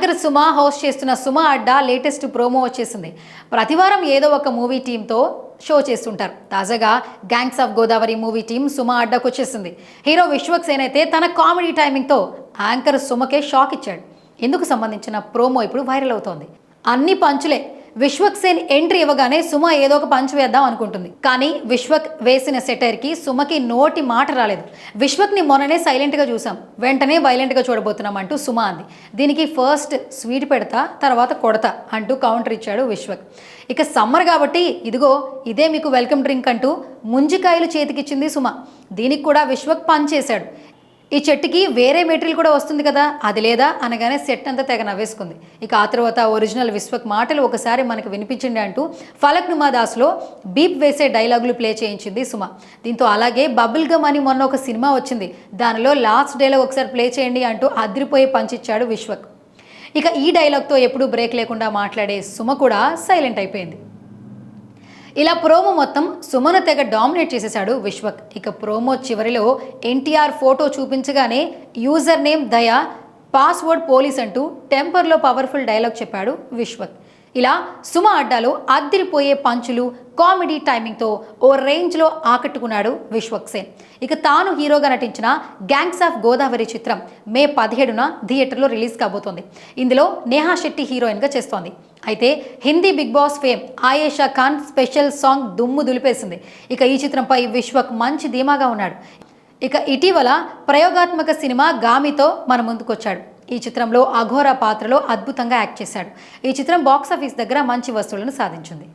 Anchor Suma host చేస్తున్న సుమ అడ్డా latest promo వచ్చేసింది. ప్రతివారం ఏదో ఒక మూవీ టీంతో షో చేస్తుంటారు. తాజాగా gangs of Godavari movie team Suma అడ్డాకు వచ్చేసింది హీరో విశ్వక్ సేన్ అయితే తన కామెడీ టైమింగ్తో యాంకర్ సుమకే షాక్ ఇచ్చాడు. ఇందుకు సంబంధించిన ప్రోమో ఇప్పుడు వైరల్ అవుతోంది. అన్ని పంచులే విశ్వక్ సేన్ ఎంట్రీ ఇవ్వగానే సుమ ఏదో ఒక పంచ్ వేద్దాం అనుకుంటుంది. కానీ విశ్వక్ వేసిన సెటైర్కి సుమకి నోటి మాట రాలేదు. విశ్వక్ని మొన్ననే సైలెంట్గా చూసాం. వెంటనే వైలెంట్గా చూడబోతున్నాం అంటూ సుమ అంది. దీనికి ఫస్ట్ స్వీట్ పెడతా తర్వాత కొడతా అంటూ కౌంటర్ ఇచ్చాడు విశ్వక్. ఇక సమ్మర్ కాబట్టి ఇదిగో ఇదే మీకు వెల్కమ్ డ్రింక్ అంటూ ముంజికాయలు చేతికిచ్చింది సుమ. దీనికి కూడా విశ్వక్ పంచ్ చేశాడు. ఈ చెట్టుకి వేరే మెటీరియల్ కూడా వస్తుంది కదా? అది లేదా? అనగానే సెట్ అంతా తెగ నవ్వేసుకుంది. ఇక ఆ తర్వాత ఒరిజినల్ విశ్వక్ మాటలు ఒకసారి మనకు వినిపించండి అంటూ ఫలక్ నుమాదాస్లో బీప్ వేసే డైలాగులు ప్లే చేయించింది సుమ. దీంతో అలాగే బబుల్ గమ్ అని మొన్న ఒక సినిమా వచ్చింది. దానిలో లాస్ట్ డైలాగ్ ఒకసారి ప్లే చేయండి అంటూ అదిరిపోయి పంచిచ్చాడు విశ్వక్. ఇక ఈ డైలాగ్తో ఎప్పుడూ బ్రేక్ లేకుండా మాట్లాడే సుమ కూడా సైలెంట్ అయిపోయింది. ఇలా ప్రోమో మొత్తం సుమను తెగ డామినేట్ చేసేశాడు విశ్వక్. ఇక ప్రోమో చివరిలో NTR photo చూపించగానే user name Daya password police అంటూ టెంపర్లో పవర్ఫుల్ డైలాగ్ చెప్పాడు విశ్వక్. ఇలా సుమ అడ్డాలో అద్దిరిపోయే పంచులు కామెడీ టైమింగ్తో ఓ రేంజ్లో ఆకట్టుకున్నాడు విశ్వక్ సేన్. ఇక తాను హీరోగా నటించిన గ్యాంగ్స్ ఆఫ్ గోదావరి చిత్రం మే పదిహేడున థియేటర్లో రిలీజ్ కాబోతోంది. ఇందులో నేహా శెట్టి హీరోయిన్గా చేస్తోంది. అయితే Hindi big boss fame Ayesha Khan special song దుమ్ము దులిపేసింది. ఇక ఈ చిత్రంపై విశ్వక్ మంచి ధీమాగా ఉన్నాడు. ఇక ఇటీవల ప్రయోగాత్మక సినిమా గామితో మన ముందుకొచ్చాడు. ఈ చిత్రంలో అఘోర పాత్రలో అద్భుతంగా యాక్ట్ చేశాడు. ఈ చిత్రం బాక్సాఫీస్ దగ్గర మంచి వసూళ్ళను సాధించింది.